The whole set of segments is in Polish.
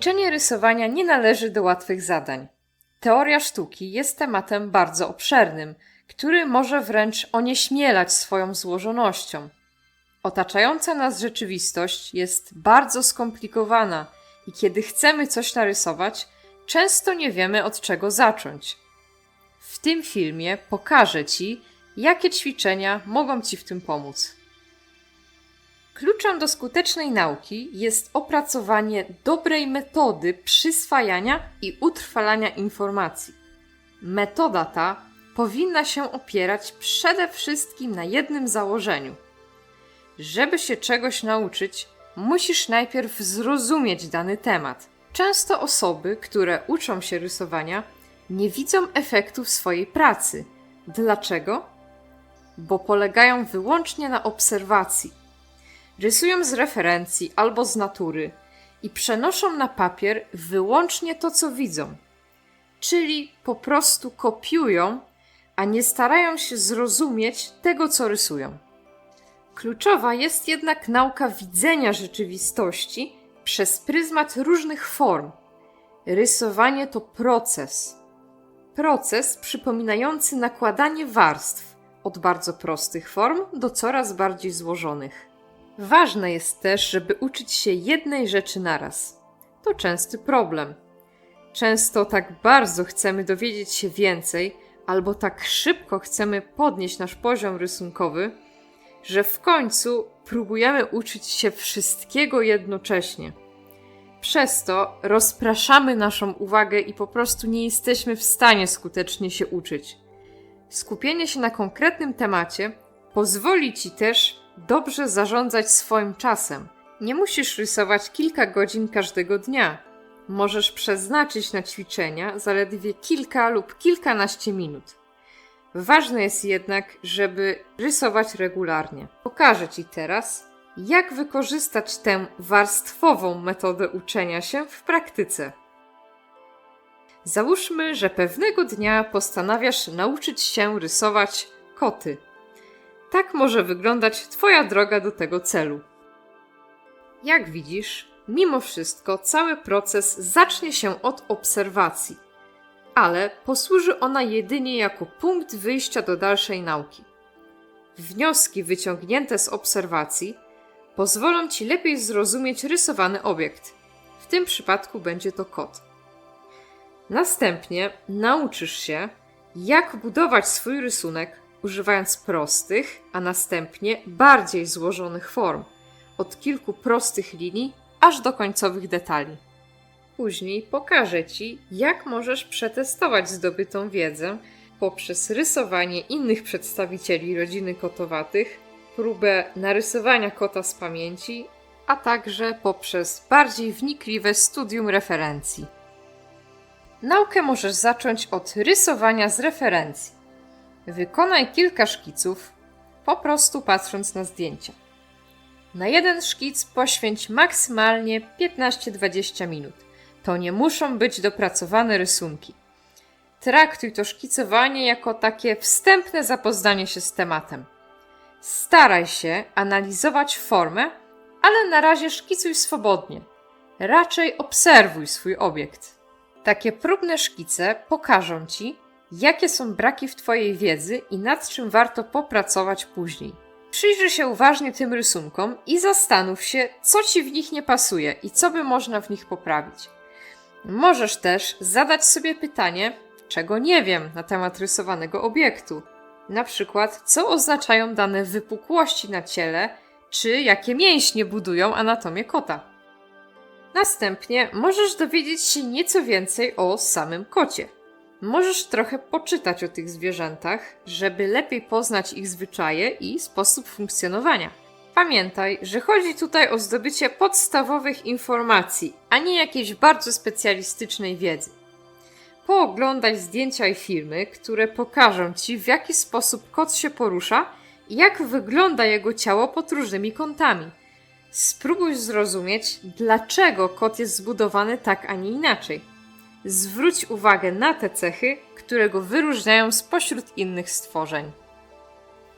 Ćwiczenie rysowania nie należy do łatwych zadań. Teoria sztuki jest tematem bardzo obszernym, który może wręcz onieśmielać swoją złożonością. Otaczająca nas rzeczywistość jest bardzo skomplikowana i kiedy chcemy coś narysować, często nie wiemy od czego zacząć. W tym filmie pokażę Ci, jakie ćwiczenia mogą Ci w tym pomóc. Kluczem do skutecznej nauki jest opracowanie dobrej metody przyswajania i utrwalania informacji. Metoda ta powinna się opierać przede wszystkim na jednym założeniu. Żeby się czegoś nauczyć, musisz najpierw zrozumieć dany temat. Często osoby, które uczą się rysowania, nie widzą efektów swojej pracy. Dlaczego? Bo polegają wyłącznie na obserwacji. Rysują z referencji albo z natury i przenoszą na papier wyłącznie to, co widzą. Czyli po prostu kopiują, a nie starają się zrozumieć tego, co rysują. Kluczowa jest jednak nauka widzenia rzeczywistości przez pryzmat różnych form. Rysowanie to proces. Proces przypominający nakładanie warstw od bardzo prostych form do coraz bardziej złożonych. Ważne jest też, żeby uczyć się jednej rzeczy naraz. To częsty problem. Często tak bardzo chcemy dowiedzieć się więcej, albo tak szybko chcemy podnieść nasz poziom rysunkowy, że w końcu próbujemy uczyć się wszystkiego jednocześnie. Przez to rozpraszamy naszą uwagę i po prostu nie jesteśmy w stanie skutecznie się uczyć. Skupienie się na konkretnym temacie pozwoli ci też dobrze zarządzać swoim czasem. Nie musisz rysować kilka godzin każdego dnia. Możesz przeznaczyć na ćwiczenia zaledwie kilka lub kilkanaście minut. Ważne jest jednak, żeby rysować regularnie. Pokażę Ci teraz, jak wykorzystać tę warstwową metodę uczenia się w praktyce. Załóżmy, że pewnego dnia postanawiasz nauczyć się rysować koty. Tak może wyglądać Twoja droga do tego celu. Jak widzisz, mimo wszystko cały proces zacznie się od obserwacji, ale posłuży ona jedynie jako punkt wyjścia do dalszej nauki. Wnioski wyciągnięte z obserwacji pozwolą Ci lepiej zrozumieć rysowany obiekt. W tym przypadku będzie to kot. Następnie nauczysz się, jak budować swój rysunek używając prostych, a następnie bardziej złożonych form, od kilku prostych linii aż do końcowych detali. Później pokażę Ci, jak możesz przetestować zdobytą wiedzę poprzez rysowanie innych przedstawicieli rodziny kotowatych, próbę narysowania kota z pamięci, a także poprzez bardziej wnikliwe studium referencji. Naukę możesz zacząć od rysowania z referencji. Wykonaj kilka szkiców, po prostu patrząc na zdjęcia. Na jeden szkic poświęć maksymalnie 15-20 minut. To nie muszą być dopracowane rysunki. Traktuj to szkicowanie jako takie wstępne zapoznanie się z tematem. Staraj się analizować formę, ale na razie szkicuj swobodnie. Raczej obserwuj swój obiekt. Takie próbne szkice pokażą Ci, jakie są braki w Twojej wiedzy i nad czym warto popracować później. Przyjrzyj się uważnie tym rysunkom i zastanów się, co Ci w nich nie pasuje i co by można w nich poprawić. Możesz też zadać sobie pytanie, czego nie wiem na temat rysowanego obiektu. Na przykład, co oznaczają dane wypukłości na ciele, czy jakie mięśnie budują anatomię kota. Następnie możesz dowiedzieć się nieco więcej o samym kocie. Możesz trochę poczytać o tych zwierzętach, żeby lepiej poznać ich zwyczaje i sposób funkcjonowania. Pamiętaj, że chodzi tutaj o zdobycie podstawowych informacji, a nie jakiejś bardzo specjalistycznej wiedzy. Pooglądaj zdjęcia i filmy, które pokażą Ci, w jaki sposób kot się porusza i jak wygląda jego ciało pod różnymi kątami. Spróbuj zrozumieć, dlaczego kot jest zbudowany tak, a nie inaczej. Zwróć uwagę na te cechy, które go wyróżniają spośród innych stworzeń.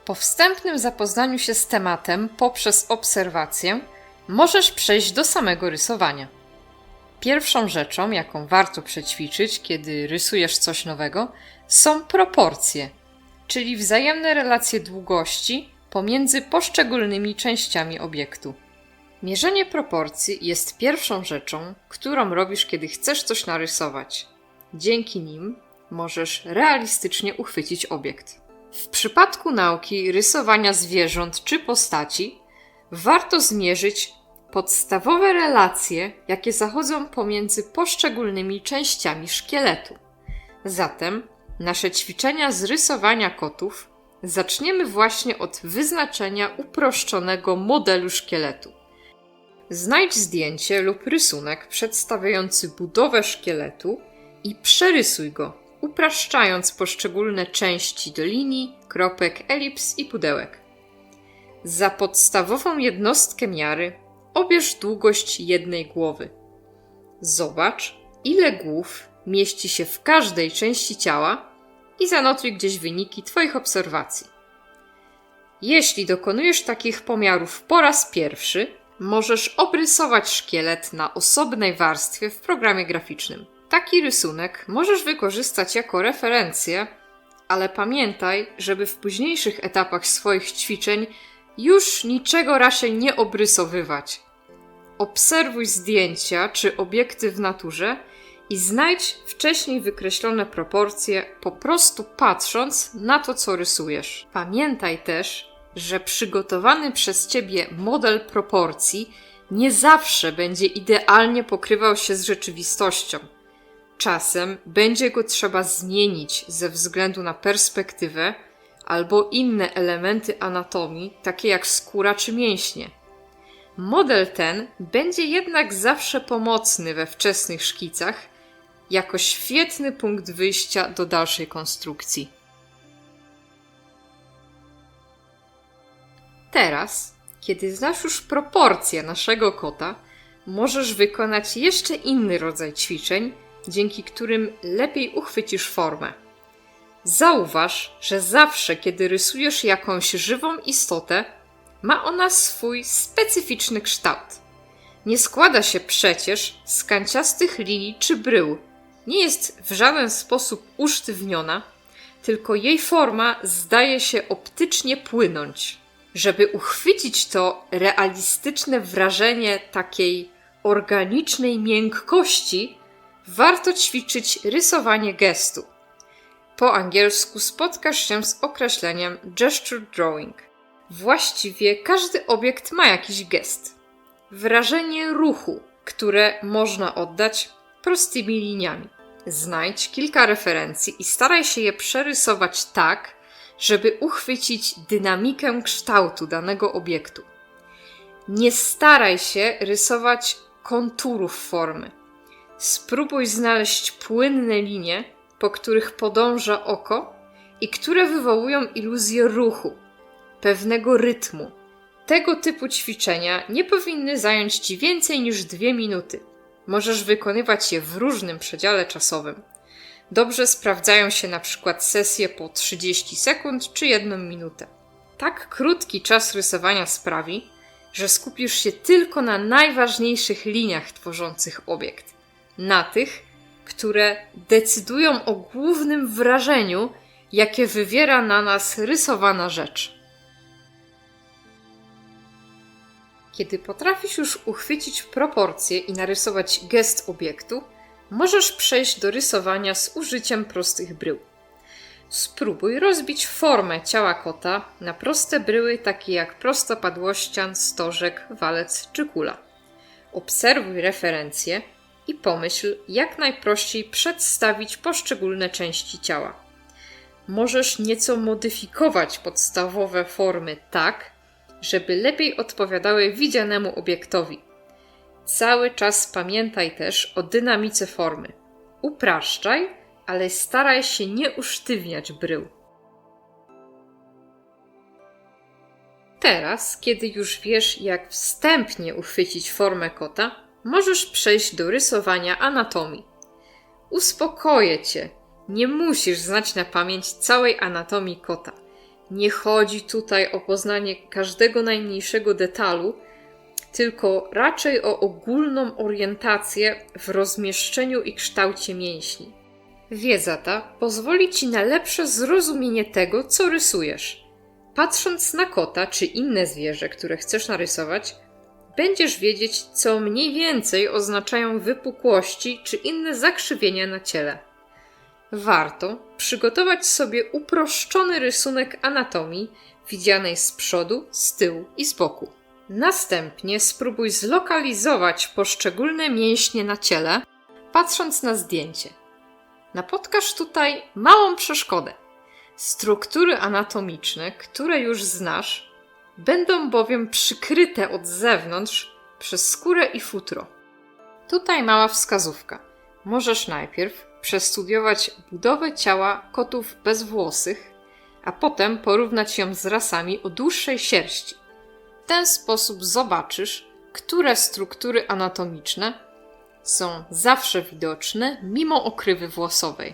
Po wstępnym zapoznaniu się z tematem poprzez obserwację, możesz przejść do samego rysowania. Pierwszą rzeczą, jaką warto przećwiczyć, kiedy rysujesz coś nowego, są proporcje, czyli wzajemne relacje długości pomiędzy poszczególnymi częściami obiektu. Mierzenie proporcji jest pierwszą rzeczą, którą robisz, kiedy chcesz coś narysować. Dzięki nim możesz realistycznie uchwycić obiekt. W przypadku nauki rysowania zwierząt czy postaci, warto zmierzyć podstawowe relacje, jakie zachodzą pomiędzy poszczególnymi częściami szkieletu. Zatem nasze ćwiczenia z rysowania kotów zaczniemy właśnie od wyznaczenia uproszczonego modelu szkieletu. Znajdź zdjęcie lub rysunek przedstawiający budowę szkieletu i przerysuj go, upraszczając poszczególne części do linii, kropek, elips i pudełek. Za podstawową jednostkę miary obierz długość jednej głowy. Zobacz, ile głów mieści się w każdej części ciała i zanotuj gdzieś wyniki Twoich obserwacji. Jeśli dokonujesz takich pomiarów po raz pierwszy, możesz obrysować szkielet na osobnej warstwie w programie graficznym. Taki rysunek możesz wykorzystać jako referencję, ale pamiętaj, żeby w późniejszych etapach swoich ćwiczeń już niczego raczej nie obrysowywać. Obserwuj zdjęcia czy obiekty w naturze i znajdź wcześniej wykreślone proporcje, po prostu patrząc na to, co rysujesz. Pamiętaj też, że przygotowany przez ciebie model proporcji nie zawsze będzie idealnie pokrywał się z rzeczywistością. Czasem będzie go trzeba zmienić ze względu na perspektywę albo inne elementy anatomii, takie jak skóra czy mięśnie. Model ten będzie jednak zawsze pomocny we wczesnych szkicach, jako świetny punkt wyjścia do dalszej konstrukcji. Teraz, kiedy znasz już proporcje naszego kota, możesz wykonać jeszcze inny rodzaj ćwiczeń, dzięki którym lepiej uchwycisz formę. Zauważ, że zawsze, kiedy rysujesz jakąś żywą istotę, ma ona swój specyficzny kształt. Nie składa się przecież z kanciastych linii czy brył. Nie jest w żaden sposób usztywniona, tylko jej forma zdaje się optycznie płynąć. Żeby uchwycić to realistyczne wrażenie takiej organicznej miękkości, warto ćwiczyć rysowanie gestu. Po angielsku spotkasz się z określeniem gesture drawing. Właściwie każdy obiekt ma jakiś gest. Wrażenie ruchu, które można oddać prostymi liniami. Znajdź kilka referencji i staraj się je przerysować tak, żeby uchwycić dynamikę kształtu danego obiektu. Nie staraj się rysować konturów formy. Spróbuj znaleźć płynne linie, po których podąża oko i które wywołują iluzję ruchu, pewnego rytmu. Tego typu ćwiczenia nie powinny zająć Ci więcej niż dwie minuty. Możesz wykonywać je w różnym przedziale czasowym. Dobrze sprawdzają się na przykład sesje po 30 sekund czy 1 minutę. Tak krótki czas rysowania sprawi, że skupisz się tylko na najważniejszych liniach tworzących obiekt. Na tych, które decydują o głównym wrażeniu, jakie wywiera na nas rysowana rzecz. Kiedy potrafisz już uchwycić proporcje i narysować gest obiektu, możesz przejść do rysowania z użyciem prostych brył. Spróbuj rozbić formę ciała kota na proste bryły, takie jak prostopadłościan, stożek, walec czy kula. Obserwuj referencje i pomyśl, jak najprościej przedstawić poszczególne części ciała. Możesz nieco modyfikować podstawowe formy tak, żeby lepiej odpowiadały widzianemu obiektowi. Cały czas pamiętaj też o dynamice formy. Upraszczaj, ale staraj się nie usztywniać brył. Teraz, kiedy już wiesz, jak wstępnie uchwycić formę kota, możesz przejść do rysowania anatomii. Uspokoję cię, nie musisz znać na pamięć całej anatomii kota. Nie chodzi tutaj o poznanie każdego najmniejszego detalu, tylko raczej o ogólną orientację w rozmieszczeniu i kształcie mięśni. Wiedza ta pozwoli ci na lepsze zrozumienie tego, co rysujesz. Patrząc na kota czy inne zwierzę, które chcesz narysować, będziesz wiedzieć, co mniej więcej oznaczają wypukłości czy inne zakrzywienia na ciele. Warto przygotować sobie uproszczony rysunek anatomii widzianej z przodu, z tyłu i z boku. Następnie spróbuj zlokalizować poszczególne mięśnie na ciele, patrząc na zdjęcie. Napotkasz tutaj małą przeszkodę. Struktury anatomiczne, które już znasz, będą bowiem przykryte od zewnątrz przez skórę i futro. Tutaj mała wskazówka. Możesz najpierw przestudiować budowę ciała kotów bezwłosych, a potem porównać ją z rasami o dłuższej sierści. W ten sposób zobaczysz, które struktury anatomiczne są zawsze widoczne mimo okrywy włosowej.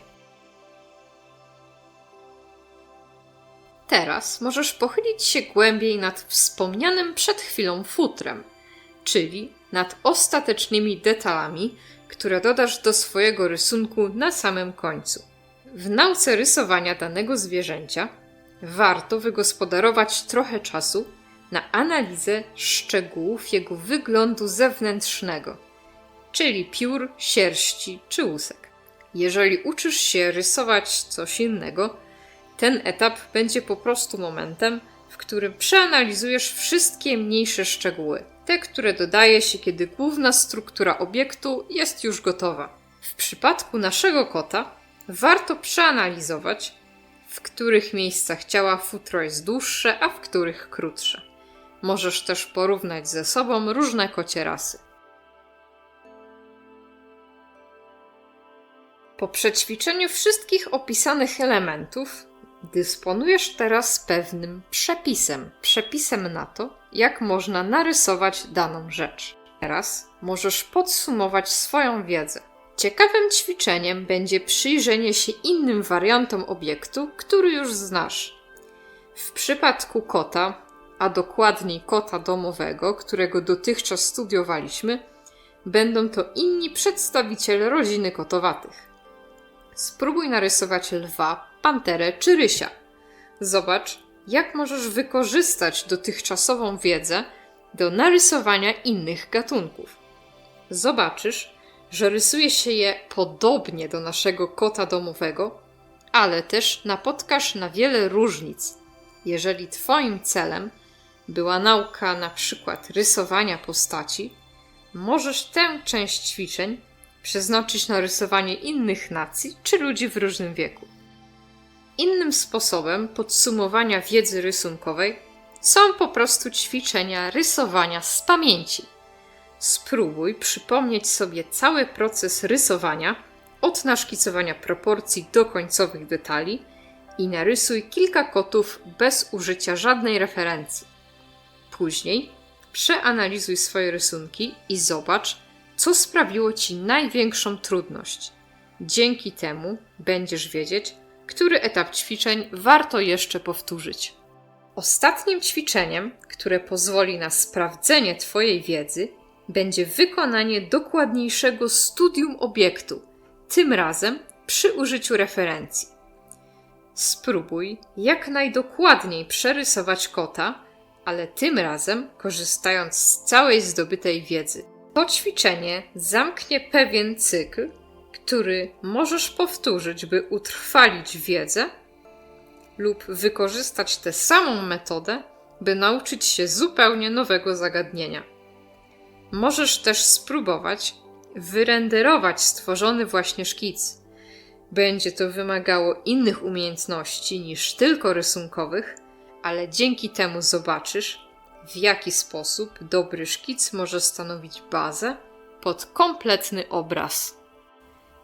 Teraz możesz pochylić się głębiej nad wspomnianym przed chwilą futrem, czyli nad ostatecznymi detalami, które dodasz do swojego rysunku na samym końcu. W nauce rysowania danego zwierzęcia warto wygospodarować trochę czasu na analizę szczegółów jego wyglądu zewnętrznego, czyli piór, sierści czy łusek. Jeżeli uczysz się rysować coś innego, ten etap będzie po prostu momentem, w którym przeanalizujesz wszystkie mniejsze szczegóły, te, które dodaje się, kiedy główna struktura obiektu jest już gotowa. W przypadku naszego kota warto przeanalizować, w których miejscach ciała futro jest dłuższe, a w których krótsze. Możesz też porównać ze sobą różne kocie rasy. Po przećwiczeniu wszystkich opisanych elementów, dysponujesz teraz pewnym przepisem. Przepisem na to, jak można narysować daną rzecz. Teraz możesz podsumować swoją wiedzę. Ciekawym ćwiczeniem będzie przyjrzenie się innym wariantom obiektu, który już znasz. W przypadku kota, a dokładniej kota domowego, którego dotychczas studiowaliśmy, będą to inni przedstawiciele rodziny kotowatych. Spróbuj narysować lwa, panterę czy rysia. Zobacz, jak możesz wykorzystać dotychczasową wiedzę do narysowania innych gatunków. Zobaczysz, że rysuje się je podobnie do naszego kota domowego, ale też napotkasz na wiele różnic. Jeżeli Twoim celem była nauka na przykład rysowania postaci, możesz tę część ćwiczeń przeznaczyć na rysowanie innych nacji czy ludzi w różnym wieku. Innym sposobem podsumowania wiedzy rysunkowej są po prostu ćwiczenia rysowania z pamięci. Spróbuj przypomnieć sobie cały proces rysowania, od naszkicowania proporcji do końcowych detali i narysuj kilka kotów bez użycia żadnej referencji. Później przeanalizuj swoje rysunki i zobacz, co sprawiło ci największą trudność. Dzięki temu będziesz wiedzieć, który etap ćwiczeń warto jeszcze powtórzyć. Ostatnim ćwiczeniem, które pozwoli na sprawdzenie Twojej wiedzy, będzie wykonanie dokładniejszego studium obiektu, tym razem przy użyciu referencji. Spróbuj jak najdokładniej przerysować kota, ale tym razem korzystając z całej zdobytej wiedzy. To ćwiczenie zamknie pewien cykl, który możesz powtórzyć, by utrwalić wiedzę, lub wykorzystać tę samą metodę, by nauczyć się zupełnie nowego zagadnienia. Możesz też spróbować wyrenderować stworzony właśnie szkic. Będzie to wymagało innych umiejętności niż tylko rysunkowych, ale dzięki temu zobaczysz, w jaki sposób dobry szkic może stanowić bazę pod kompletny obraz.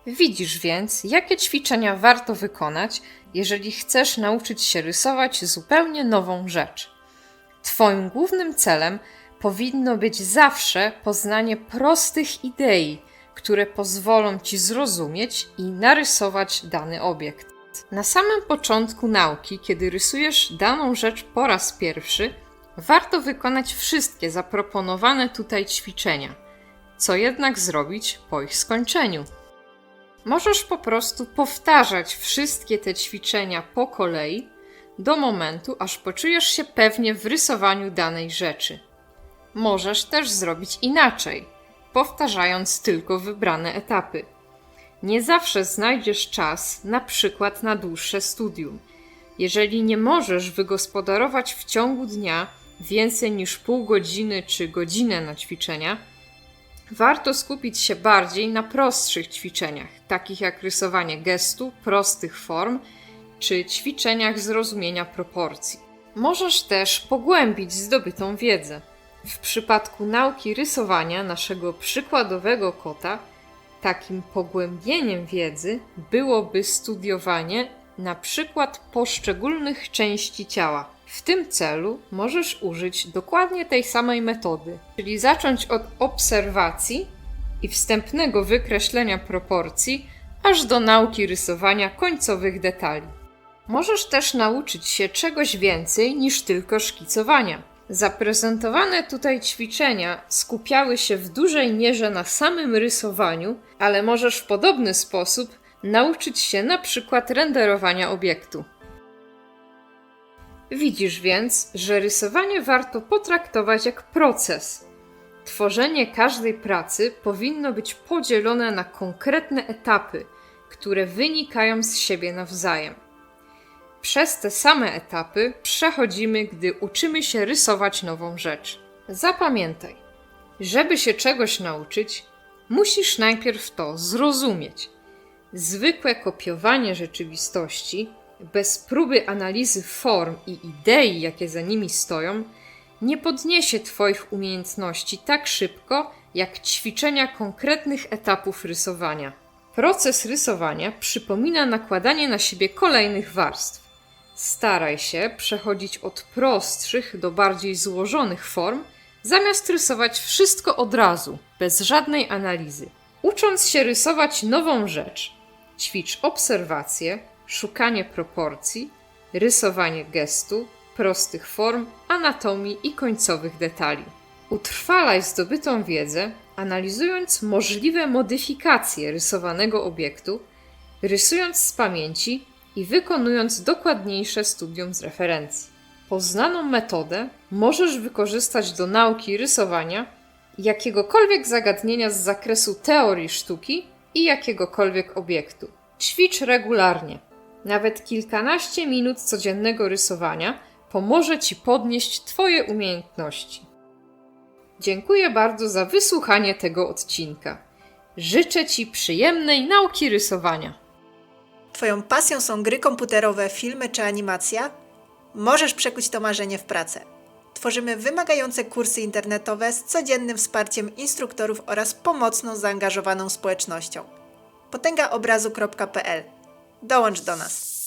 Widzisz więc, jakie ćwiczenia warto wykonać, jeżeli chcesz nauczyć się rysować zupełnie nową rzecz. Twoim głównym celem powinno być zawsze poznanie prostych idei, które pozwolą ci zrozumieć i narysować dany obiekt. Na samym początku nauki, kiedy rysujesz daną rzecz po raz pierwszy, Warto wykonać wszystkie zaproponowane tutaj ćwiczenia. Co jednak zrobić po ich skończeniu? Możesz po prostu powtarzać wszystkie te ćwiczenia po kolei do momentu, aż poczujesz się pewnie w rysowaniu danej rzeczy. Możesz też zrobić inaczej, powtarzając tylko wybrane etapy. Nie zawsze znajdziesz czas, na przykład na dłuższe studium. Jeżeli nie możesz wygospodarować w ciągu dnia więcej niż pół godziny czy godzinę na ćwiczenia, warto skupić się bardziej na prostszych ćwiczeniach, takich jak rysowanie gestu, prostych form czy ćwiczeniach zrozumienia proporcji. Możesz też pogłębić zdobytą wiedzę. W przypadku nauki rysowania naszego przykładowego kota, takim pogłębieniem wiedzy byłoby studiowanie na przykład poszczególnych części ciała. W tym celu możesz użyć dokładnie tej samej metody, czyli zacząć od obserwacji i wstępnego wykreślenia proporcji, aż do nauki rysowania końcowych detali. Możesz też nauczyć się czegoś więcej niż tylko szkicowania. Zaprezentowane tutaj ćwiczenia skupiały się w dużej mierze na samym rysowaniu, ale możesz w podobny sposób nauczyć się na przykład renderowania obiektu. Widzisz więc, że rysowanie warto potraktować jak proces. Tworzenie każdej pracy powinno być podzielone na konkretne etapy, które wynikają z siebie nawzajem. Przez te same etapy przechodzimy, gdy uczymy się rysować nową rzecz. Zapamiętaj, żeby się czegoś nauczyć, musisz najpierw to zrozumieć. Zwykłe kopiowanie rzeczywistości, bez próby analizy form i idei, jakie za nimi stoją, nie podniesie Twoich umiejętności tak szybko, jak ćwiczenia konkretnych etapów rysowania. Proces rysowania przypomina nakładanie na siebie kolejnych warstw. Staraj się przechodzić od prostszych do bardziej złożonych form, zamiast rysować wszystko od razu, bez żadnej analizy. Ucząc się rysować nową rzecz, ćwicz obserwacje, szukanie proporcji, rysowanie gestu, prostych form, anatomii i końcowych detali. Utrwalaj zdobytą wiedzę, analizując możliwe modyfikacje rysowanego obiektu, rysując z pamięci i wykonując dokładniejsze studium z referencji. Poznaną metodę możesz wykorzystać do nauki rysowania jakiegokolwiek zagadnienia z zakresu teorii sztuki i jakiegokolwiek obiektu. Ćwicz regularnie. Nawet kilkanaście minut codziennego rysowania pomoże Ci podnieść Twoje umiejętności. Dziękuję bardzo za wysłuchanie tego odcinka. Życzę Ci przyjemnej nauki rysowania. Twoją pasją są gry komputerowe, filmy czy animacja? Możesz przekuć to marzenie w pracę. Tworzymy wymagające kursy internetowe z codziennym wsparciem instruktorów oraz pomocną, zaangażowaną społecznością. potęgaobrazu.pl Dołącz do nas!